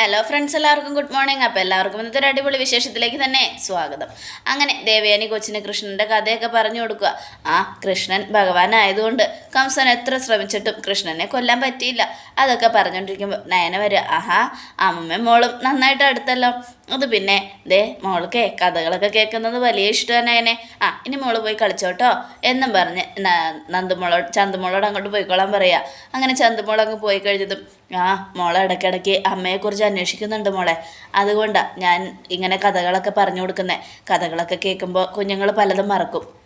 Hello friends എല്ലാവർക്കും good morning അപ്പോൾ എല്ലാവർക്കും ഇന്നത്തെ ഒരു അടിപൊളി വിശേഷത്തിലേക്ക് തന്നെ സ്വാഗതം. അങ്ങനെ ദേവയാനി കൊച്ചിന് കൃഷ്ണന്റെ കഥയൊക്കെ പറഞ്ഞു കൊടുക്കുക. ആ കൃഷ്ണൻ ഭഗവാനായതുകൊണ്ട് കംസൻ എത്ര ശ്രമിച്ചിട്ടും കൃഷ്ണനെ കൊല്ലാൻ പറ്റിയില്ല. അതൊക്കെ പറഞ്ഞുകൊണ്ടിരിക്കുമ്പോൾ നയന വരിക ആഹാ അമ്മയും മോളും നന്നായിട്ട് അടുത്തല്ലോ. അത് പിന്നെ ദേ മോൾക്കേ കഥകളൊക്കെ കേൾക്കുന്നത് വലിയ ഇഷ്ടമാണ് നയനെ. ആ ഇനി മോൾ പോയി കളിച്ചോട്ടോ. എന്നും പറഞ്ഞ് നന്ദുമോളോ ചന്തുമോളോട് അങ്ങോട്ട് പോയിക്കോളാൻ പറയുക അങ്ങനെ ചന്തുമോൾ അങ്ങ് പോയി കഴിഞ്ഞതും ആ മോളെ ഇടയ്ക്കിടയ്ക്ക് അമ്മയെക്കുറിച്ച് അന്വേഷിക്കുന്നുണ്ട് മോളെ. അതുകൊണ്ടാണ് ഞാൻ ഇങ്ങനെ കഥകളൊക്കെ പറഞ്ഞു കൊടുക്കുന്നത് കഥകളൊക്കെ കേൾക്കുമ്പോൾ കുഞ്ഞുങ്ങൾ പലതും മറക്കും.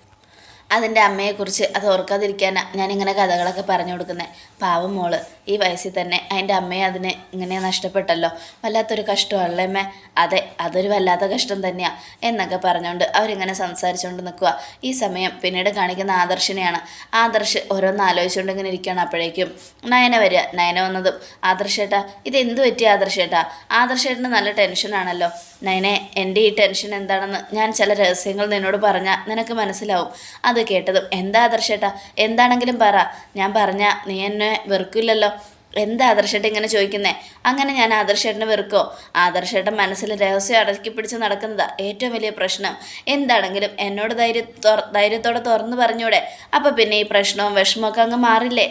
അതിന്റെ അമ്മയെക്കുറിച്ച് അത് ഓർക്കാതിരിക്കാനാണ് ഞാനിങ്ങനെ കഥകളൊക്കെ പറഞ്ഞു കൊടുക്കുന്നത് പാവം മോൾ ഈ വയസ്സിൽ തന്നെ അതിന്റെ അമ്മയെ അതിന് ഇങ്ങനെ നഷ്ടപ്പെട്ടല്ലോ. വല്ലാത്തൊരു കഷ്ടമല്ലേ അമ്മേ? അതെ അതൊരു വല്ലാത്ത കഷ്ടം തന്നെയാണ് എന്നൊക്കെ പറഞ്ഞുകൊണ്ട് അവരിങ്ങനെ സംസാരിച്ചുകൊണ്ട് നിൽക്കുക ഈ സമയം പിന്നീട് കാണിക്കുന്ന ആദർശിനെയാണ്. ആദർശ് ഓരോന്ന് ആലോചിച്ചുകൊണ്ട് ഇങ്ങനെ ഇരിക്കുകയാണ് അപ്പോഴേക്കും. നയന വരിക. നയന വന്നതും ആദർശേട്ടാ ഇത് എന്ത് പറ്റിയ ആദർശേട്ടാ ആദർശേട്ടന് നല്ല ടെൻഷനാണല്ലോ നയനെ എന്റെ ഈ ടെൻഷൻ എന്താണെന്ന് ഞാൻ ചില രഹസ്യങ്ങൾ നിന്നോട് പറഞ്ഞാൽ നിനക്ക് മനസ്സിലാവും. അത് കേട്ടതും. എന്താ ആദർശേട്ടാ? എന്താണെങ്കിലും പറ. ഞാൻ പറഞ്ഞ നീ എന്നെ വെറുക്കില്ലല്ലോ. എന്താ ആദർശേട്ട ഇങ്ങനെ ചോദിക്കുന്നേ? അങ്ങനെ ഞാൻ ആദർശേട്ടനെ വെറുക്കോ? ആദർശേട്ടൻ മനസ്സിൽ രഹസ്യം അടക്കി പിടിച്ച് നടക്കുന്നതാ ഏറ്റവും വലിയ പ്രശ്നം. എന്താണെങ്കിലും എന്നോട് ധൈര്യ ധൈര്യത്തോടെ തുറന്നു പറഞ്ഞൂടെ. അപ്പം പിന്നെ ഈ പ്രശ്നവും വിഷമമൊക്കെ അങ്ങ് മാറില്ലേ?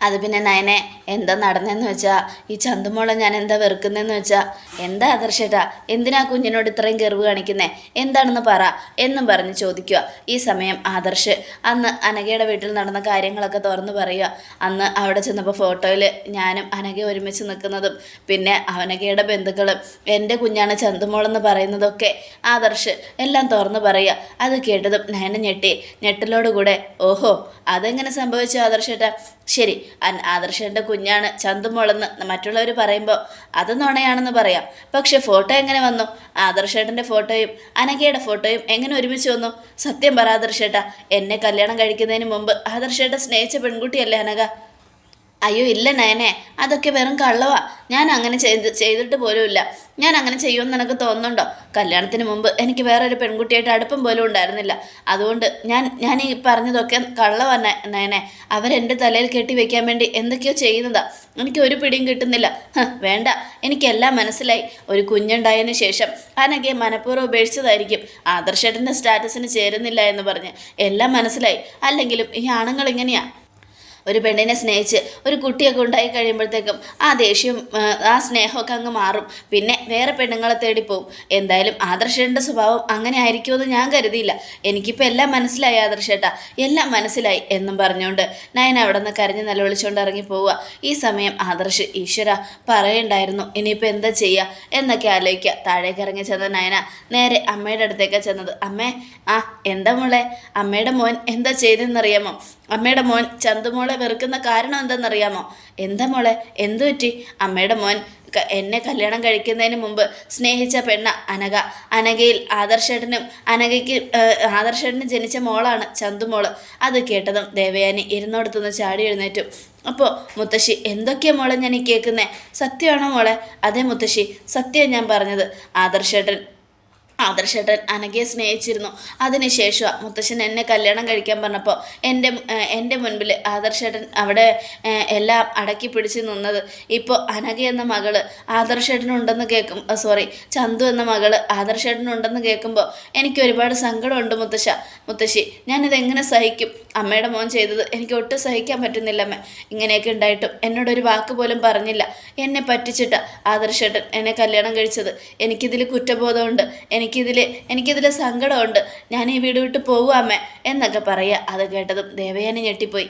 അത് പിന്നെ നയനെ എന്താ നടന്നെന്ന് വെച്ചാൽ ഈ ചന്തുമോളെ ഞാൻ എന്താ വെറുക്കുന്നതെന്ന് വെച്ചാൽ എന്താ ആദർശേട്ടാ? എന്തിനാ കുഞ്ഞിനോട് ഇത്രയും കെറിവ് കാണിക്കുന്നേ? എന്താണെന്ന് പറ. എന്നും പറഞ്ഞ് ചോദിക്കുക. ഈ സമയം ആദർശ് അന്ന് അനഘയുടെ വീട്ടിൽ നടന്ന കാര്യങ്ങളൊക്കെ തുറന്നു പറയുക. അന്ന് അവിടെ ചെന്നപ്പോൾ ഫോട്ടോയിൽ ഞാനും അനഘ ഒരുമിച്ച് നിൽക്കുന്നതും പിന്നെ അനഘയുടെ ബന്ധുക്കളും എന്റെ കുഞ്ഞാണ് ചന്തുമോളെന്ന് പറയുന്നതൊക്കെ ആദർശ് എല്ലാം തുറന്നു പറയുക. അത് കേട്ടതും നയനെ ഞെട്ടി. ഞെട്ടലോടുകൂടെ ഓഹോ അതെങ്ങനെ സംഭവിച്ചു ആദർശേട്ടാ? ശരി ആദർശന്റെ കുഞ്ഞാണ് ചന്തുമോളെന്ന് മറ്റുള്ളവർ പറയുമ്പോൾ അത് നുണയാണെന്ന് പറയാം. പക്ഷെ ഫോട്ടോ എങ്ങനെ വന്നു? ആദർശേട്ടന്റെ ഫോട്ടോയും അനഘയുടെ ഫോട്ടോയും എങ്ങനെ ഒരുമിച്ച് വന്നു? സത്യം പറ ആദർശേട്ടാ എന്നെ കല്യാണം കഴിക്കുന്നതിന് മുമ്പ് ആദർശേട്ട സ്നേഹിച്ച പെൺകുട്ടിയല്ലേ അനഘ? അയ്യോ ഇല്ല നയനെ. അതൊക്കെ വെറും കള്ളവാ. ഞാൻ അങ്ങനെ ചെയ്ത് ചെയ്തിട്ട് പോലുമില്ല. ഞാൻ അങ്ങനെ ചെയ്യുമെന്ന് എനിക്ക് തോന്നുന്നുണ്ടോ? കല്യാണത്തിന് മുമ്പ് എനിക്ക് വേറൊരു പെൺകുട്ടിയായിട്ട് അടുപ്പം പോലും ഉണ്ടായിരുന്നില്ല. അതുകൊണ്ട് ഞാൻ ഞാൻ ഈ പറഞ്ഞതൊക്കെ കള്ളവാ നയനെ. അവരെന്റെ തലയിൽ കെട്ടി വെക്കാൻ വേണ്ടി എന്തൊക്കെയോ ചെയ്യുന്നതാ. എനിക്ക് ഒരു പിടിയും കിട്ടുന്നില്ല. വേണ്ട. എനിക്കെല്ലാം മനസ്സിലായി. ഒരു കുഞ്ഞുണ്ടായതിനു ശേഷം അനകെ മനഃപൂർവം ഉപേക്ഷിച്ചതായിരിക്കും. ആദർശേട്ടന്റെ സ്റ്റാറ്റസിന് ചേരുന്നില്ല എന്ന് പറഞ്ഞ്. എല്ലാം മനസ്സിലായി. അല്ലെങ്കിലും ഈ ആണുങ്ങൾ ഇങ്ങനെയാ ഒരു പെണ്ണിനെ സ്നേഹിച്ച് ഒരു കുട്ടിയൊക്കെ ഉണ്ടായി കഴിയുമ്പോഴത്തേക്കും ആ ദേഷ്യം ആ, സ്നേഹമൊക്കെ അങ്ങ് മാറും. പിന്നെ വേറെ പെണ്ണുങ്ങളെ തേടി പോവും. എന്തായാലും ആദർശേട്ടന്റെ സ്വഭാവം അങ്ങനെ ആയിരിക്കുമെന്ന് ഞാൻ കരുതിയില്ല. എനിക്കിപ്പോൾ എല്ലാം മനസ്സിലായി ആദർശേട്ടാ. എല്ലാം മനസ്സിലായി എന്നും പറഞ്ഞുകൊണ്ട് നയൻ അവിടെ നിന്ന് കരഞ്ഞ് നിലവിളിച്ചുകൊണ്ട് ഇറങ്ങി പോവുക. ഈ സമയം ആദർശ് ഈശ്വര പറയണ്ടായിരുന്നു ഇനിയിപ്പോൾ എന്താ ചെയ്യുക എന്നൊക്കെ ആലോചിക്കുക. താഴേക്ക് ഇറങ്ങി ചെന്ന നയന നേരെ അമ്മയുടെ അടുത്തേക്കാണ് ചെന്നത്. അമ്മേ ആ എന്താ മോളെ? അമ്മയുടെ മോൻ എന്താ ചെയ്തെന്നറിയാമോ അമ്മയുടെ മോൻ ചന്തുമോളെ വെറുക്കുന്ന കാരണം എന്തെന്നറിയാമോ? എന്താ മോളെ? എന്തു പറ്റി? അമ്മയുടെ മോൻ എന്നെ കല്യാണം കഴിക്കുന്നതിന് മുമ്പ് സ്നേഹിച്ച പെണ്ണ അനഘ. അനഘയിൽ ആദർശേട്ടനും അനഘയ്ക്ക് ആദർശേട്ടന് ജനിച്ച മോളാണ് ചന്തുമോൾ. അത് കേട്ടതും ദേവയാനി ഇരുന്നോടത്തുനിന്ന് ചാടി എഴുന്നേറ്റു. അപ്പോൾ മുത്തശ്ശി എന്തൊക്കെയാ മോളെ ഞാൻ ഈ കേൾക്കുന്നത് സത്യമാണോ മോളെ? അതേ മുത്തശ്ശി സത്യം ഞാൻ പറഞ്ഞത്. ആദർശേട്ടൻ ആദർശേട്ടൻ അനഘയെ സ്നേഹിച്ചിരുന്നു. അതിനുശേഷം മുത്തശ്ശൻ എന്നെ കല്യാണം കഴിക്കാൻ പറഞ്ഞപ്പോൾ എന്റെ എന്റെ മുൻപിൽ ആദർശേട്ടൻ അവിടെ എല്ലാം അടക്കി പിടിച്ച് നിന്നത്. ഇപ്പോൾ അനഘ എന്ന മകൾ ആദർശേട്ടനുണ്ടെന്ന് കേൾക്കും സോറി ചന്തു എന്ന മകൾ ആദർശേട്ടനുണ്ടെന്ന് കേൾക്കുമ്പോൾ എനിക്ക് ഒരുപാട് സങ്കടമുണ്ട് മുത്തശ്ശ. മുത്തശ്ശി ഞാനിതെങ്ങനെ സഹിക്കും? അമ്മയുടെ മോൻ ചെയ്തത് എനിക്ക് ഒട്ടും സഹിക്കാൻ പറ്റുന്നില്ല അമ്മ. ഇങ്ങനെയൊക്കെ ഉണ്ടായിട്ടും എന്നോടൊരു വാക്ക് പോലും പറഞ്ഞില്ല. എന്നെ പറ്റിച്ചിട്ട് ആദർശേട്ടൻ എന്നെ കല്യാണം കഴിച്ചത്. എനിക്കിതിൽ കുറ്റബോധമുണ്ട്. എനിക്കിതിൽ എനിക്കിതിൽ സങ്കടമുണ്ട്. ഞാൻ ഈ വീട് വിട്ട് പോകാമേ എന്നൊക്കെ പറയുക. അത് കേട്ടതും ദേവയാനി ഞെട്ടിപ്പോയി.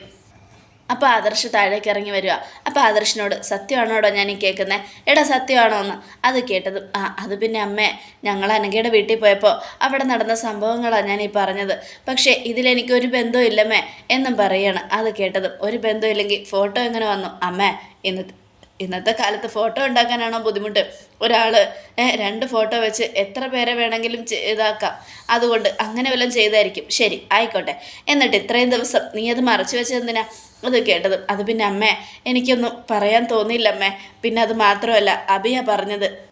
അപ്പോൾ ആദർശ് താഴേക്ക് ഇറങ്ങി വരിക. അപ്പോൾ ആദർശിനോട് സത്യമാണോടോ ഞാൻ ഈ കേൾക്കുന്നത് എടാ സത്യമാണോ എന്ന് അത് കേട്ടതും ആ അത് പിന്നെ അമ്മേ ഞങ്ങൾ അനഘയുടെ വീട്ടിൽ പോയപ്പോൾ അവിടെ നടന്ന സംഭവങ്ങളാണ് ഞാൻ ഈ പറഞ്ഞത്. പക്ഷേ ഇതിലെനിക്ക് ഒരു ബന്ധവും ഇല്ലമ്മേ എന്നും പറയാണ്. അത് കേട്ടതും ഒരു ബന്ധമില്ലെങ്കിൽ ഫോട്ടോ എങ്ങനെ വന്നു? അമ്മേ ഇന്നത്തെ ഇന്നത്തെ കാലത്ത് ഫോട്ടോ ഉണ്ടാക്കാനാണോ ബുദ്ധിമുട്ട്? ഒരാൾ രണ്ട് ഫോട്ടോ വെച്ച് എത്ര പേരെ വേണമെങ്കിലും ഇതാക്കാം. അതുകൊണ്ട് അങ്ങനെ വല്ലതും ചെയ്തായിരിക്കും. ശരി ആയിക്കോട്ടെ. എന്നിട്ട് ഇത്രയും ദിവസം നീ അത് മറച്ചു വെച്ചെന്തിനാ അത് കേട്ടത്. അത് പിന്നെ അമ്മേ എനിക്കൊന്നും പറയാൻ തോന്നിയില്ല അമ്മേ. പിന്നെ അത് മാത്രമല്ല അബിയ പറഞ്ഞത്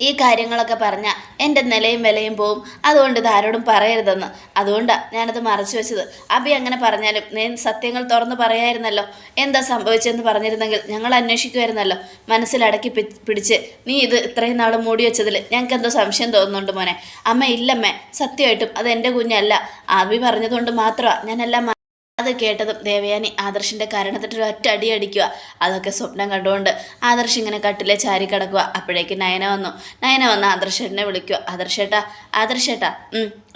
ഈ കാര്യങ്ങളൊക്കെ പറഞ്ഞാൽ എന്റെ നിലയും വിലയും പോവും. അതുകൊണ്ട് ഇത് പറയരുതെന്ന്. അതുകൊണ്ടാണ് ഞാനത് മറച്ചു വെച്ചത്. അബി അങ്ങനെ പറഞ്ഞാലും നീ സത്യങ്ങൾ തുറന്ന് പറയായിരുന്നല്ലോ. എന്താ സംഭവിച്ചതെന്ന് പറഞ്ഞിരുന്നെങ്കിൽ ഞങ്ങൾ അന്വേഷിക്കുമായിരുന്നല്ലോ. മനസ്സിലടക്കി പിടിച്ച് നീ ഇത് ഇത്രയും നാൾ മൂടി വെച്ചതിൽ ഞങ്ങൾക്ക് എന്തോ സംശയം തോന്നുന്നുണ്ട് മോനെ. അമ്മ ഇല്ലമ്മേ. സത്യമായിട്ടും അത് എന്റെ കുഞ്ഞല്ല. അബി പറഞ്ഞതുകൊണ്ട് മാത്രമാണ് ഞാനെല്ലാം അത് കേട്ടതും ദേവയാനി ആദർശിന്റെ കരണത്തിട്ട് ഒറ്റ അടി അടിക്കുക. അതൊക്കെ സ്വപ്നം കണ്ടുകൊണ്ട് ആദർശ് ഇങ്ങനെ കട്ടിലെ ചാരി കിടക്കുക. അപ്പോഴേക്ക് നയന വന്നു. നയന വന്ന് ആദർശേട്ടനെ വിളിക്കുക. ആദർശേട്ടാ ആദർശേട്ടാ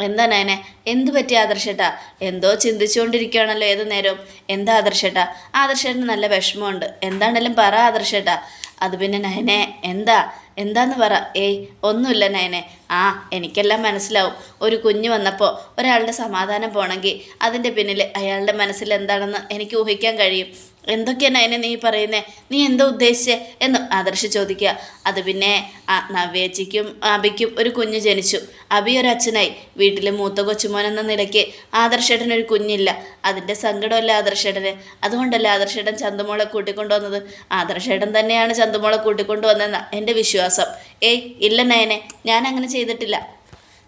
എന്താ നയനെ? എന്ത് പറ്റി ആദർശേട്ടാ? എന്തോ ചിന്തിച്ചുകൊണ്ടിരിക്കുകയാണല്ലോ ഏത് നേരവും. എന്താ ആദർശേട്ടാ? ആദർശേട്ടന് നല്ല വിഷമമുണ്ട്. എന്താണേലും പറ ആദർശേട്ടാ. അത് പിന്നെ നയനെ എന്താ? എന്താന്ന് പറ. ഏയ് ഒന്നുമില്ല നയനെ. ആ എനിക്കെല്ലാം മനസ്സിലാവും. ഒരു കുഞ്ഞ് വന്നപ്പോൾ ഒരാളുടെ സമാധാനം പോകണമെങ്കിൽ അതിന്റെ പിന്നിൽ അയാളുടെ മനസ്സിൽ എന്താണെന്ന് എനിക്ക് ഊഹിക്കാൻ കഴിയും. എന്തൊക്കെയാണ് അതിനെ നീ പറയുന്നേ? നീ എന്താ ഉദ്ദേശിച്ചേ? എന്ന് ആദർശ് ചോദിക്കുക. അത് പിന്നെ നവ്യേച്ചിക്കും അബിക്കും ഒരു കുഞ്ഞ് ജനിച്ചു. അബി ഒരു അച്ഛനായി. വീട്ടിൽ മൂത്ത കൊച്ചുമോൻ എന്ന നിലയ്ക്ക് ആദർശേട്ടനൊരു കുഞ്ഞില്ല. അതിന്റെ സങ്കടമല്ല ആദർശേട്ടന്? അതുകൊണ്ടല്ല ആദർശേട്ടൻ ചന്തുമോളെ കൂട്ടിക്കൊണ്ടുവന്നത്? ആദർശേട്ടൻ തന്നെയാണ് ചന്തുമോളെ കൂട്ടിക്കൊണ്ടുവന്നതെന്ന എന്റെ വിശ്വാസം. ഏയ് ഇല്ല നയനെ ഞാൻ അങ്ങനെ ചെയ്തിട്ടില്ല.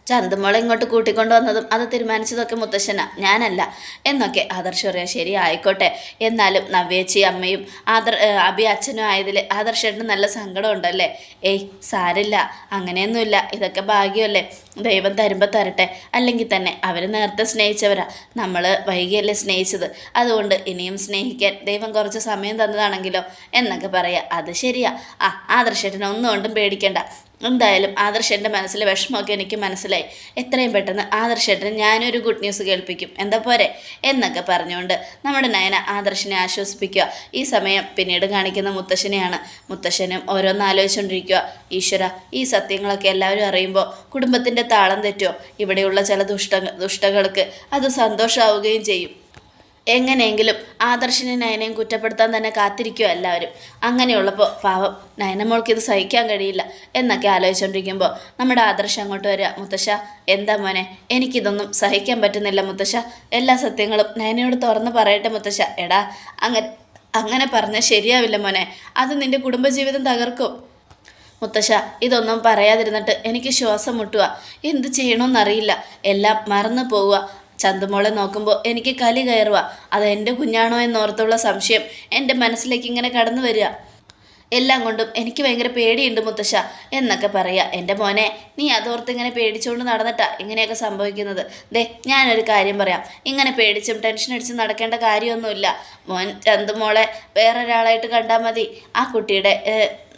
ചന്തുമോളെ ഇങ്ങോട്ട് കൂട്ടിക്കൊണ്ടു വന്നതും അത് തീരുമാനിച്ചതൊക്കെ മുത്തശ്ശനാ ഞാനല്ല. എന്നൊക്കെ ആദർശ് പറയാം ശരി ആയിക്കോട്ടെ. എന്നാലും നവ്യേച്ചി അമ്മയും ആദർ അബി അച്ഛനും ആയതിൽ ആദർശേട്ടന് നല്ല സങ്കടം ഉണ്ടല്ലേ ഏയ് സാരില്ല. അങ്ങനെയൊന്നുമില്ല. ഇതൊക്കെ ഭാഗ്യമല്ലേ. ദൈവം തരുമ്പോൾ തരട്ടെ. അല്ലെങ്കിൽ തന്നെ അവർ നേരത്തെ സ്നേഹിച്ചവരാ. നമ്മൾ വൈകിയല്ലേ സ്നേഹിച്ചത്. അതുകൊണ്ട് ഇനിയും സ്നേഹിക്കാൻ ദൈവം കുറച്ച് സമയം തന്നതാണെങ്കിലോ? എന്നൊക്കെ പറയാം. അത് ശരിയാ. ആ ആദർശേട്ടനെ ഒന്നും കൊണ്ടും പേടിക്കണ്ട. എന്തായാലും ആദർശേട്ടന്റെ മനസ്സിലെ വിഷമമൊക്കെ എനിക്ക് മനസ്സിലായി. എത്രയും പെട്ടെന്ന് ആദർശേട്ടന് ഞാനൊരു ഗുഡ് ന്യൂസ് കേൾപ്പിക്കും. എന്താ പോരെ? എന്നൊക്കെ പറഞ്ഞുകൊണ്ട് നമ്മുടെ നയന ആദർശനെ ആശ്വസിപ്പിക്കുക. ഈ സമയം പിന്നീട് കാണിക്കുന്ന മുത്തശ്ശനെയാണ്. മുത്തശ്ശനും ഓരോന്ന് ആലോചിച്ചുകൊണ്ടിരിക്കുക. ഈശ്വര ഈ സത്യങ്ങളൊക്കെ എല്ലാവരും അറിയുമ്പോൾ കുടുംബത്തിന്റെ താളം തെറ്റുമോ? ഇവിടെയുള്ള ചില ദുഷ്ട ദുഷ്ടകൾക്ക് അത് സന്തോഷമാവുകയും ചെയ്യും. എങ്ങനെയെങ്കിലും ആദർശിനെ നയനയും കുറ്റപ്പെടുത്താൻ തന്നെ കാത്തിരിക്കുക എല്ലാവരും. അങ്ങനെയുള്ളപ്പോൾ പാവം നയനമോൾക്ക് ഇത് സഹിക്കാൻ കഴിയില്ല എന്നൊക്കെ ആലോചിച്ചുകൊണ്ടിരിക്കുമ്പോൾ നമ്മുടെ ആദർശം അങ്ങോട്ട് വരിക മുത്തശ്ശ എന്താ മോനെ? എനിക്കിതൊന്നും സഹിക്കാൻ പറ്റുന്നില്ല മുത്തശ്ശ. എല്ലാ സത്യങ്ങളും നയനയോട് തുറന്ന് പറയട്ടെ മുത്തശ്ശ. എടാ അങ്ങനെ അങ്ങനെ പറഞ്ഞാൽ ശരിയാവില്ല മോനെ. അത് നിന്റെ കുടുംബജീവിതം തകർക്കും. മുത്തശ്ശ ഇതൊന്നും പറയാതിരുന്നിട്ട് എനിക്ക് ശ്വാസം മുട്ടുക എന്ത് ചെയ്യണമെന്നറിയില്ല എല്ലാം മറന്നു പോവുക ചന്തുമോളെ നോക്കുമ്പോൾ എനിക്ക് കലി കയറുക അത് എന്റെ കുഞ്ഞാണോ എന്നോർത്തുള്ള സംശയം എന്റെ മനസ്സിലേക്ക് ഇങ്ങനെ കടന്നു വരിക. എല്ലാം കൊണ്ടും എനിക്ക് ഭയങ്കര പേടിയുണ്ട് മുത്തശ്ശ എന്നൊക്കെ പറയുക എന്റെ മോനെ നീ അതോർത്ത് ഇങ്ങനെ പേടിച്ചുകൊണ്ട് നടന്നിട്ടാ ഇങ്ങനെയൊക്കെ സംഭവിക്കുന്നത്. ദേ ഞാനൊരു കാര്യം പറയാം. ഇങ്ങനെ പേടിച്ചും ടെൻഷൻ അടിച്ചും നടക്കേണ്ട കാര്യമൊന്നുമില്ല. മോൻ ചന്തുമോളെ വേറൊരാളായിട്ട് കണ്ടാൽ മതി. ആ കുട്ടിയുടെ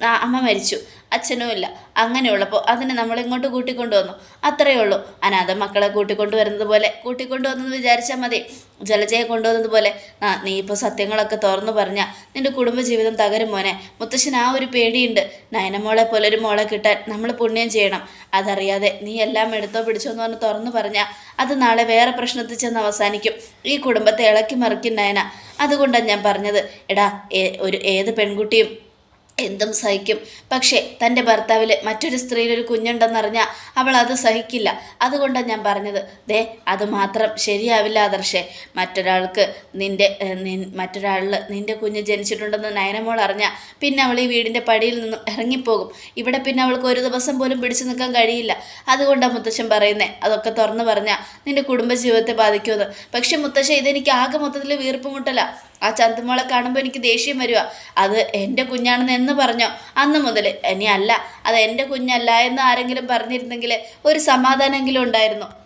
അമ്മ മരിച്ചു. അച്ഛനും ഇല്ല. അങ്ങനെയുള്ളപ്പോൾ അതിനെ നമ്മൾ ഇങ്ങോട്ട് കൂട്ടിക്കൊണ്ടുവന്നു. അത്രയേ ഉള്ളൂ. അനാഥ മക്കളെ കൂട്ടിക്കൊണ്ടുവരുന്നത് പോലെ കൂട്ടിക്കൊണ്ടുവന്നെന്ന് വിചാരിച്ചാൽ മതി. ജലജയെ കൊണ്ടുവന്നത് പോലെ. ആ നീ ഇപ്പോൾ സത്യങ്ങളൊക്കെ തുറന്നു പറഞ്ഞാൽ നിന്റെ കുടുംബജീവിതം തകരും മോനെ. മുത്തശ്ശന് ആ ഒരു പേടിയുണ്ട്. നയനമോളെ പോലെ ഒരു മോളെ കിട്ടാൻ നമ്മൾ പുണ്യം ചെയ്യണം. അതറിയാതെ നീ എല്ലാം എടുത്തോ പിടിച്ചോ എന്ന് പറഞ്ഞ് തുറന്നു പറഞ്ഞാൽ അത് നാളെ വേറെ പ്രശ്നത്തിൽ ചെന്ന് അവസാനിക്കും. ഈ കുടുംബത്തെ ഇളക്കി മറിക്കും നയന. അതുകൊണ്ടാണ് ഞാൻ പറഞ്ഞത്. എടാ ഒരു ഏത് പെൺകുട്ടിയും എന്തും സഹിക്കും. പക്ഷേ തന്റെ ഭർത്താവിൽ മറ്റൊരു സ്ത്രീയിലൊരു കുഞ്ഞുണ്ടെന്നറിഞ്ഞാൽ അവൾ അത് സഹിക്കില്ല. അതുകൊണ്ടാണ് ഞാൻ പറഞ്ഞത്. ദേ അത് മാത്രം ശരിയാവില്ല ആദർശേ. മറ്റൊരാൾക്ക് നിന്റെ മറ്റൊരാളിൽ നിന്റെ കുഞ്ഞ് ജനിച്ചിട്ടുണ്ടെന്ന് നയനമോൾ അറിഞ്ഞാൽ പിന്നെ അവൾ ഈ വീടിന്റെ പടിയിൽ നിന്നും ഇറങ്ങിപ്പോകും. ഇവിടെ പിന്നെ അവൾക്ക് ഒരു ദിവസം പോലും പിടിച്ചു നിൽക്കാൻ കഴിയില്ല. അതുകൊണ്ടാണ് മുത്തശ്ശൻ പറയുന്നത് അതൊക്കെ തുറന്നു പറഞ്ഞാൽ നിന്റെ കുടുംബജീവിതത്തെ ബാധിക്കുമെന്ന്. പക്ഷേ മുത്തശ്ശൻ ഇതെനിക്ക് ആകെ മൊത്തത്തിൽ വീർപ്പ് മുട്ടല ആ ചന്തുമോളെ കാണുമ്പോൾ എനിക്ക് ദേഷ്യം വരിക അത് എന്റെ കുഞ്ഞാണെന്ന് എന്ന് പറഞ്ഞോ? അന്ന് മുതൽ ഇനി അല്ല. അത് എന്റെ കുഞ്ഞല്ല എന്ന് ആരെങ്കിലും പറഞ്ഞിരുന്നെങ്കിൽ ഒരു സമാധാനമെങ്കിലും ഉണ്ടായിരുന്നു.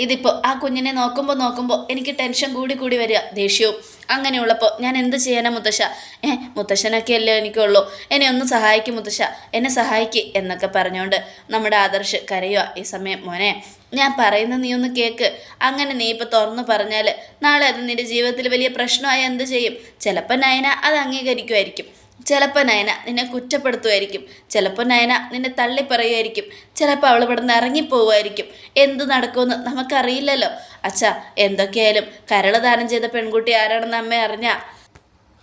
ഇതിപ്പോൾ ആ കുഞ്ഞിനെ നോക്കുമ്പോൾ നോക്കുമ്പോൾ എനിക്ക് ടെൻഷൻ കൂടി കൂടി വരിക. ദേഷ്യവും അങ്ങനെയുള്ളപ്പോൾ ഞാൻ എന്ത് ചെയ്യാനാ മുത്തശ്ശ? ഏ മുത്തശ്ശനൊക്കെ അല്ലേ എനിക്കുള്ളൂ. എന്നെ ഒന്ന് സഹായിക്കും മുത്തശ്ശ. എന്നെ സഹായിക്ക് എന്നൊക്കെ പറഞ്ഞുകൊണ്ട് നമ്മുടെ ആദർശ് കരയുക ഈ സമയം. മോനെ ഞാൻ പറയുന്നത് നീ ഒന്ന് കേക്ക്. അങ്ങനെ നീ ഇപ്പോൾ തുറന്നു പറഞ്ഞാൽ നാളെ അത് നിന്റെ ജീവിതത്തിൽ വലിയ പ്രശ്നമായി എന്ത് ചെയ്യും? ചിലപ്പോൾ നയന അത് അംഗീകരിക്കുമായിരിക്കും ചിലപ്പോൾ നയന നിന്നെ കുറ്റപ്പെടുത്തുമായിരിക്കും. ചിലപ്പോൾ നയന നിന്നെ തള്ളി പറയുമായിരിക്കും ചിലപ്പോൾ അവൾ ഇവിടെ നിന്ന് ഇറങ്ങിപ്പോവുമായിരിക്കും. എന്ത് നടക്കുമെന്ന് നമുക്കറിയില്ലല്ലോ. അച്ഛാ എന്തൊക്കെയായാലും കരൾ ദാനം ചെയ്ത പെൺകുട്ടി ആരാണെന്ന് അമ്മ അറിഞ്ഞാ?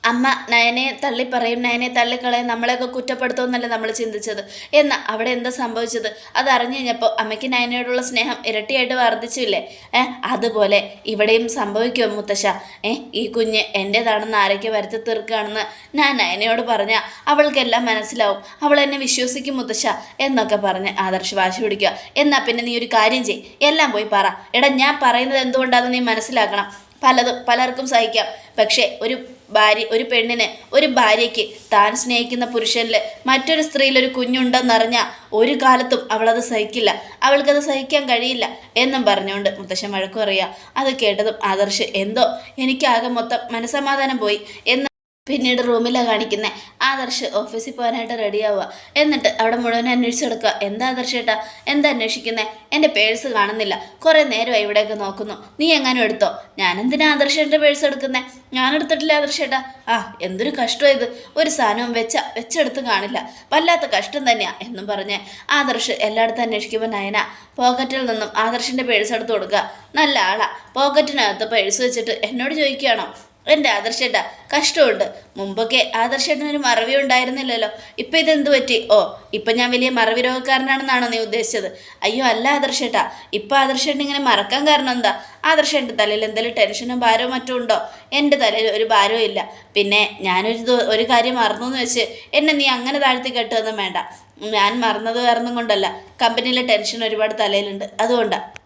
അമ്മ നയനെ തള്ളിപ്പറയും നയനെ തള്ളിക്കളയും നമ്മളെയൊക്കെ കുറ്റപ്പെടുത്തുമെന്നല്ല നമ്മൾ ചിന്തിച്ചത്. എന്നാൽ അവിടെ എന്താ സംഭവിച്ചത്? അത് അറിഞ്ഞു കഴിഞ്ഞപ്പോൾ അമ്മയ്ക്ക് നയനയോടുള്ള സ്നേഹം ഇരട്ടിയായിട്ട് വർദ്ധിച്ചില്ലേ? ഏ അതുപോലെ ഇവിടെയും സംഭവിക്കുമോ മുത്തശ്ശ? ഏ ഈ കുഞ്ഞ് എന്റേതാണെന്ന് ആരൊക്കെ വരുത്തി തീർക്കുകയാണെന്ന് ഞാൻ നയനയോട് പറഞ്ഞാൽ അവൾക്കെല്ലാം മനസ്സിലാവും. അവൾ എന്നെ വിശ്വസിക്കും മുത്തശ്ശ എന്നൊക്കെ പറഞ്ഞ് ആദർശ് വാശി പിടിക്കുക. എന്നാൽ പിന്നെ നീ ഒരു കാര്യം ചെയ് എല്ലാം പോയി പറ. എടാ ഞാൻ പറയുന്നത് എന്തുകൊണ്ടാണെന്ന് നീ മനസ്സിലാക്കണം. പലതും പലർക്കും സഹിക്കാം. പക്ഷേ ഒരു ഭാര്യ ഒരു പെണ്ണിന് ഒരു ഭാര്യയ്ക്ക് താൻ സ്നേഹിക്കുന്ന പുരുഷനിൽ മറ്റൊരു സ്ത്രീയിൽ ഒരു കുഞ്ഞുണ്ടെന്നറിഞ്ഞാൽ ഒരു കാലത്തും അവളത് സഹിക്കില്ല. അവൾക്കത് സഹിക്കാൻ കഴിയില്ല എന്നും പറഞ്ഞുകൊണ്ട് മുത്തശ്ശൻ വഴക്കു പറയുക. അത് കേട്ടതും ആദർശ് എന്തോ? എനിക്കാകെ മൊത്തം മനസമാധാനം പോയി. എന്ന് പിന്നീട് റൂമിലാണ് കാണിക്കുന്നത് ആദർശ് ഓഫീസിൽ പോകാനായിട്ട് റെഡിയാവുക എന്നിട്ട് അവിടെ മുഴുവൻ അന്വേഷിച്ചെടുക്കുക എന്താ ആദർശ് ഏട്ടാ? എന്താ അന്വേഷിക്കുന്നത് എന്റെ പേഴ്സ് കാണുന്നില്ല. കുറേ നേരമായി ഇവിടെയൊക്കെ നോക്കുന്നു. നീ എങ്ങാനും എടുത്തോ? ഞാനെന്തിനാ ആദർശേന്റെ പേഴ്സ് എടുക്കുന്നത് ഞാൻ എടുത്തിട്ടില്ല ആദർശേട്ടാ ആ എന്തൊരു കഷ്ടമോ ഇത്. ഒരു സാധനവും വെച്ച വെച്ചെടുത്ത് കാണില്ല. വല്ലാത്ത കഷ്ടം തന്നെയാ എന്നും പറഞ്ഞ് ആദർശ് എല്ലായിടത്തും അന്വേഷിക്കുമ്പോൾ നയന പോക്കറ്റിൽ നിന്നും ആദർശിന്റെ പേഴ്സ് എടുത്ത് കൊടുക്കുക നല്ല ആളാ. പോക്കറ്റിനകത്ത് പേഴ്സ് വെച്ചിട്ട് എന്നോട് ചോദിക്കുകയാണോ? എന്റെ ആദർശേട്ടാ കഷ്ടമുണ്ട്. മുമ്പൊക്കെ ആദർശേട്ടനൊരു മറവി ഉണ്ടായിരുന്നില്ലല്ലോ. ഇപ്പം ഇതെന്ത് പറ്റി? ഓ ഇപ്പം ഞാൻ വലിയ മറവി രോഗക്കാരനാണെന്നാണോ നീ ഉദ്ദേശിച്ചത്? അയ്യോ അല്ല ആദർശേട്ടാ. ഇപ്പം ആദർശേട്ടൻ ഇങ്ങനെ മറക്കാൻ കാരണം എന്താ? ആദർശേട്ടന്റെ തലയിൽ എന്തെങ്കിലും ടെൻഷനും ഭാരവും മറ്റും ഉണ്ടോ? എന്റെ തലയിൽ ഒരു ഭാരവും ഇല്ല. പിന്നെ ഞാനൊരു ഒരു കാര്യം മറന്നു എന്ന് വെച്ച് എന്നെ നീ അങ്ങനെ താഴ്ത്തി കെട്ടുമെന്നും വേണ്ട. ഞാൻ മറന്നത് കാരണം കൊണ്ടല്ല. കമ്പനിയിലെ ടെൻഷൻ ഒരുപാട് തലയിലുണ്ട്. അതുകൊണ്ടാണ്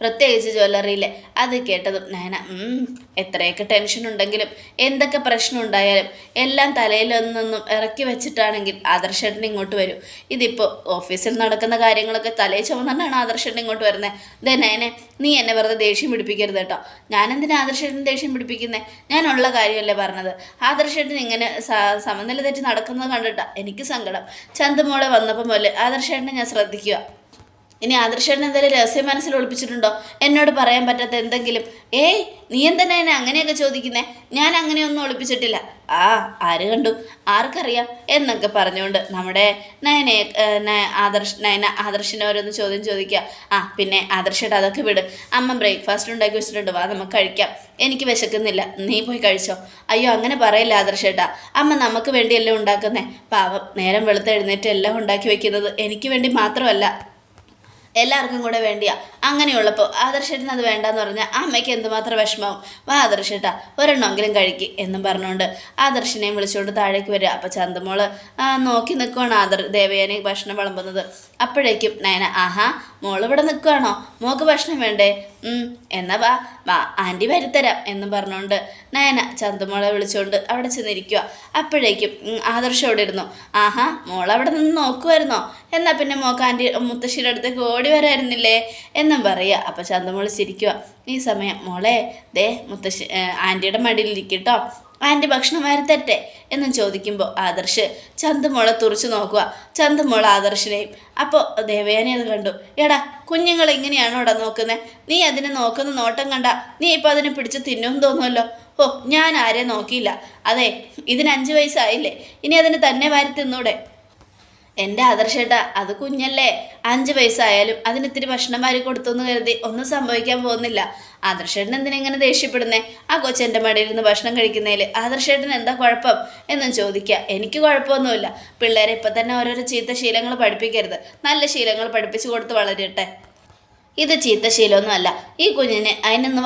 പ്രത്യേകിച്ച് ജ്വല്ലറിയിലെ. അത് കേട്ടതും നയന എത്രയൊക്കെ ടെൻഷൻ ഉണ്ടെങ്കിലും എന്തൊക്കെ പ്രശ്നം ഉണ്ടായാലും എല്ലാം തലയിൽ ഇറക്കി വെച്ചിട്ടാണെങ്കിൽ ആദർശേട്ടൻ ഇങ്ങോട്ട് വരും. ഇതിപ്പോൾ ഓഫീസിൽ നടക്കുന്ന കാര്യങ്ങളൊക്കെ തലയിൽ ചുമന്നാണ് ആദർശേട്ടൻ ഇങ്ങോട്ട് വരുന്നത് ദേ നയനെ നീ എന്നെ വെറുതെ ദേഷ്യം പിടിപ്പിക്കരുത് കേട്ടോ. ഞാനെന്തിനാ ആദർശേട്ടൻ ദേഷ്യം പിടിപ്പിക്കുന്നത് ഞാനുള്ള കാര്യമല്ലേ പറഞ്ഞത്. ആദർശേട്ടൻ ഇങ്ങനെ സമനില തെറ്റി നടക്കുന്നത് കണ്ടിട്ടാ എനിക്ക് സങ്കടം. ചന്തമോളെ വന്നപ്പോൾ മുതൽ ആദർശേട്ടനെ ഞാൻ ശ്രദ്ധിക്കുക ഇനി ആദർശേട്ടൻ എന്തെങ്കിലും രഹസ്യം മനസ്സിൽ ഒളിപ്പിച്ചിട്ടുണ്ടോ? എന്നോട് പറയാൻ പറ്റാത്ത എന്തെങ്കിലും? ഏയ് നീ എന്തിനാ എന്നെ അങ്ങനെയൊക്കെ ചോദിക്കുന്നേ? ഞാൻ അങ്ങനെയൊന്നും ഒളിപ്പിച്ചിട്ടില്ല. ആ ആര് കണ്ടു? ആർക്കറിയാം? എന്നൊക്കെ പറഞ്ഞുകൊണ്ട് നമ്മുടെ നയനെ ആദർശ് നയന ആദർശിനെ ഓരോന്ന് ചോദ്യം ചോദിക്കുക. ആ പിന്നെ ആദർശയുടെ അതൊക്കെ വിട്. അമ്മ ബ്രേക്ക്ഫാസ്റ്റ് ഉണ്ടാക്കി വെച്ചിട്ടുണ്ട്. വാ നമുക്ക് കഴിക്കാം. എനിക്ക് വിശക്കുന്നില്ല. നീ പോയി കഴിച്ചോ? അയ്യോ അങ്ങനെ പറയില്ല ആദർശേട്ടാ. അമ്മ നമുക്ക് വേണ്ടിയല്ലേ ഉണ്ടാക്കുന്നേ? പാവം നേരം വെളുത്ത് എഴുന്നേറ്റ് എല്ലാം ഉണ്ടാക്കി വെക്കുന്നത് എനിക്ക് വേണ്ടി മാത്രമല്ല. എല്ലാവർക്കും കൂടെ വേണ്ടിയാ. അങ്ങനെയുള്ളപ്പോൾ ആദർശേട്ടൻ അത് വേണ്ടാന്ന് പറഞ്ഞാൽ അമ്മയ്ക്ക് എന്തുമാത്രം വിഷമാവും വാ ആദർശേട്ടാ ഒരെണ്ണമെങ്കിലും കഴിക്ക് എന്നും പറഞ്ഞുകൊണ്ട് ആദർശിനെയും വിളിച്ചുകൊണ്ട് താഴേക്ക് വരിക. അപ്പോൾ ചന്തമോൾ നോക്കി നിൽക്കുവാണ് ആദർ ദേവയാനി ഭക്ഷണം വിളമ്പുന്നത്. അപ്പോഴേക്കും നയന ആഹാ മോൾ ഇവിടെ നിൽക്കുവാണോ മോക്ക് ഭക്ഷണം വേണ്ടേ? എന്നാ വാ വാ ആന്റി വരുത്തരാം എന്നും പറഞ്ഞുകൊണ്ട് നയന ചന്തമോളെ വിളിച്ചുകൊണ്ട് അവിടെ ചെന്നിരിക്കുക അപ്പോഴേക്കും ആദർശം അവിടെ ഇരുന്നു. ആഹാ മോൾ അവിടെ നിന്ന് നോക്കുമായിരുന്നോ എന്നാൽ പിന്നെ മോക്ക് ആന്റി മുത്തശ്ശിയുടെ അടുത്തേക്ക് ഓടി വരായിരുന്നില്ലേ? എന്നും പറയുക അപ്പോൾ ചന്തമോൾ ചിരിക്കുക ഈ സമയം മോളെ ദേ മുത്തശ്ശി ആന്റിയുടെ മടിയിലിരിക്കട്ടോ. ആന്റി ഭക്ഷണം വരുത്തട്ടെ എന്നും ചോദിക്കുമ്പോൾ ആദർശ് ചന്തമോളെ തുറച്ചു നോക്കുക ചന്തമോൾ ആദർശിനെയും അപ്പോൾ ദേവയാനി അത് കണ്ടു. എടാ കുഞ്ഞുങ്ങൾ ഇങ്ങനെയാണോ ഇവിടെ നോക്കുന്നത് നീ അതിനെ നോക്കുന്ന നോട്ടം കണ്ട. നീ ഇപ്പോൾ അതിനെ പിടിച്ച് തിന്നും തോന്നുമല്ലോ ഓ ഞാൻ ആരെയും നോക്കിയില്ല. അതെ ഇതിന് അഞ്ച് വയസ്സായില്ലേ. ഇനി അതിന് തന്നെ വാരി തിന്നൂടെ. എന്റെ ആദർശേട്ടാ അത് കുഞ്ഞല്ലേ? അഞ്ച് വയസ്സായാലും അതിന് ഇത്തിരി ഭക്ഷണം വാരി കൊടുത്തു എന്ന് കരുതി ഒന്നും സംഭവിക്കാൻ പോകുന്നില്ല. ആദർശേട്ടൻ എന്തിനാ ഇങ്ങനെ ദേഷ്യപ്പെടുന്നേ? ആ കൊച്ചെന്റെ മടിയിൽ നിന്ന് ഭക്ഷണം കഴിക്കുന്നതിൽ ആദർശേട്ടൻ എന്താ കുഴപ്പം? എന്നും ചോദിക്കുക എനിക്ക് കുഴപ്പമൊന്നുമില്ല. പിള്ളേരെ ഇപ്പം തന്നെ ഓരോരോ ചീത്ത ശീലങ്ങൾ പഠിപ്പിക്കരുത്. നല്ല ശീലങ്ങൾ പഠിപ്പിച്ചു കൊടുത്ത് വളരട്ടെ. ഇത് ചീത്തശീലമൊന്നുമല്ല ഈ കുഞ്ഞിനെ അതിനൊന്ന്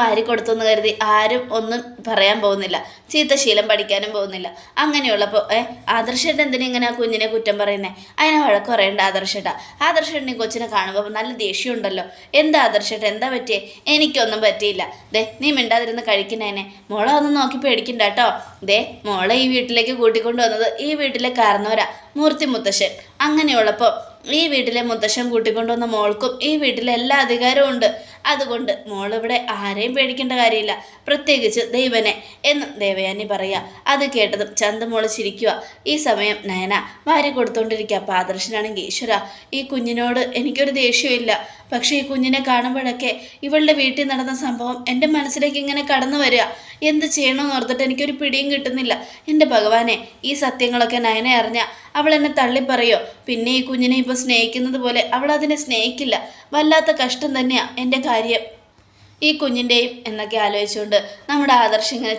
എന്ന് കരുതി ആരും ഒന്നും പറയാൻ പോകുന്നില്ല. ചീത്തശീലം പഠിക്കാനും പോകുന്നില്ല. അങ്ങനെയുള്ളപ്പോൾ ഏ ആദർശേട്ടൻ എന്തിനാ ഇങ്ങനെ ആ കുഞ്ഞിനെ കുറ്റം പറയുന്നത് അതിനെ വഴക്ക് പറയേണ്ട ആദർശേട്ടാ. ആദർശേട്ടൻ കൊച്ചിനെ കാണുമ്പോൾ നല്ല ദേഷ്യമുണ്ടല്ലോ. എന്താ ആദർശേട്ടൻ എന്താ പറ്റിയേ? എനിക്കൊന്നും പറ്റിയില്ല. ദേ നീ മിണ്ടാതിരുന്ന് കഴിക്കുന്നതിനെ. മോളെ ഒന്ന് നോക്കി പേടിക്കണ്ട കേട്ടോ ദേ മോളെ ഈ വീട്ടിലേക്ക് കൂട്ടിക്കൊണ്ടു വന്നത് ഈ വീട്ടിലെ കാരണവരാ മൂർത്തി മുത്തശ്ശൻ. അങ്ങനെയുള്ളപ്പോൾ ഈ വീട്ടിലെ മുത്തശ്ശൻ കൂട്ടിക്കൊണ്ടുവന്ന മോൾക്കും ഈ വീട്ടിലെ എല്ലാ അധികാരവും ഉണ്ട്. അതുകൊണ്ട് മോളിവിടെ ആരെയും പേടിക്കേണ്ട കാര്യമില്ല. പ്രത്യേകിച്ച് ദൈവനെ എന്നും ദേവയാനി പറയുക അത് കേട്ടതും ചന്തമോൾ ചിരിക്കുക ഈ സമയം നയന വാരി കൊടുത്തോണ്ടിരിക്കുക അപ്പം ആദർശനാണെങ്കിൽ ഈശ്വര ഈ കുഞ്ഞിനോട് എനിക്കൊരു ദേഷ്യമില്ല പക്ഷേ ഈ കുഞ്ഞിനെ കാണുമ്പോഴൊക്കെ ഇവളുടെ വീട്ടിൽ നടന്ന സംഭവം എന്റെ മനസ്സിലേക്ക് ഇങ്ങനെ കടന്നു വരിക. എന്ത് ചെയ്യണമെന്ന് ഓർത്തിട്ട് എനിക്കൊരു പിടിയും കിട്ടുന്നില്ല. എന്റെ ഭഗവാനെ ഈ സത്യങ്ങളൊക്കെ നയനെ അറിഞ്ഞ അവൾ എന്നെ തള്ളിപ്പറയോ പിന്നെ ഈ കുഞ്ഞിനെ ഇപ്പോൾ സ്നേഹിക്കുന്നത് പോലെ അവൾ അതിനെ സ്നേഹിക്കില്ല. വല്ലാത്ത കഷ്ടം തന്നെയാ എന്റെ കാര്യം. ഈ കുഞ്ഞിന്റെയും എന്നൊക്കെ ആലോചിച്ചുകൊണ്ട് നമ്മുടെ ആദർശം ഇങ്ങനെ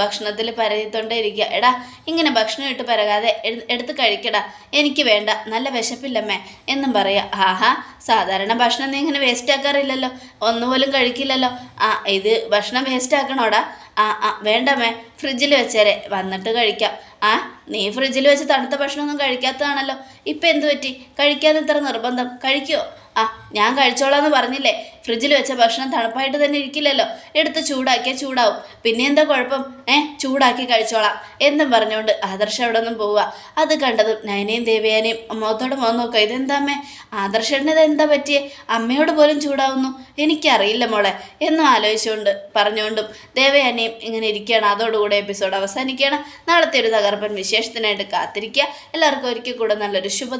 ഭക്ഷണത്തിൽ പരതിക്കൊണ്ടേ ഇരിക്കുക എടാ ഇങ്ങനെ ഭക്ഷണം ഇട്ട് പരകാതെ എടുത്ത് കഴിക്കടാ. എനിക്ക് വേണ്ട. നല്ല വിശപ്പില്ലമ്മേ എന്നും പറയാം. ആഹാ സാധാരണ ഭക്ഷണം നീ ഇങ്ങനെ വേസ്റ്റ് ആക്കാറില്ലല്ലോ. ഒന്നുപോലും കഴിക്കില്ലല്ലോ. ആ ഇത് ഭക്ഷണം വേസ്റ്റ് ആക്കണോടാ. ആ ആ വേണ്ടമ്മേ ഫ്രിഡ്ജിൽ വെച്ചേരെ വന്നിട്ട് കഴിക്കാം. ആ നീ ഫ്രിഡ്ജിൽ വെച്ച് തണുത്ത ഭക്ഷണമൊന്നും കഴിക്കാത്തതാണല്ലോ. ഇപ്പം എന്തു പറ്റി? കഴിക്കാതെ ഇത്ര നിർബന്ധം. കഴിക്കുമോ ആ ഞാൻ കഴിച്ചോളാം എന്ന് പറഞ്ഞില്ലേ? ഫ്രിഡ്ജിൽ വെച്ച ഭക്ഷണം തണുപ്പായിട്ട് തന്നെ ഇരിക്കില്ലല്ലോ. എടുത്ത് ചൂടാക്കിയാൽ ചൂടാവും. പിന്നെ എന്താ കുഴപ്പം? ഏ ചൂടാക്കി കഴിച്ചോളാം. എന്നും പറഞ്ഞുകൊണ്ട് ആദർശ അവിടെ നിന്നും പോവുക. അത് കണ്ടതും നയനയും ദേവയാനയും മുഖത്തോട് മുഖം നോക്കുക. ഇതെന്താമ്മേ ആദർശേട്ടന് എന്താ പറ്റിയേ? അമ്മയോട് പോലും ചൂടാവുന്നു. എനിക്കറിയില്ല മോളെ. എന്നും ആലോചിച്ചുകൊണ്ട് പറഞ്ഞുകൊണ്ടും ദേവയാനയും ഇങ്ങനെ ഇരിക്കുകയാണ്. അതോടുകൂടെ എപ്പിസോഡ് അവസാനിക്കുകയാണ്. നാളത്തെ ഒരു തകർപ്പൻ വിശേഷത്തിനായിട്ട് കാത്തിരിക്കുക. എല്ലാവർക്കും ഒരിക്കൽ കൂടെ നല്ലൊരു ശുഭ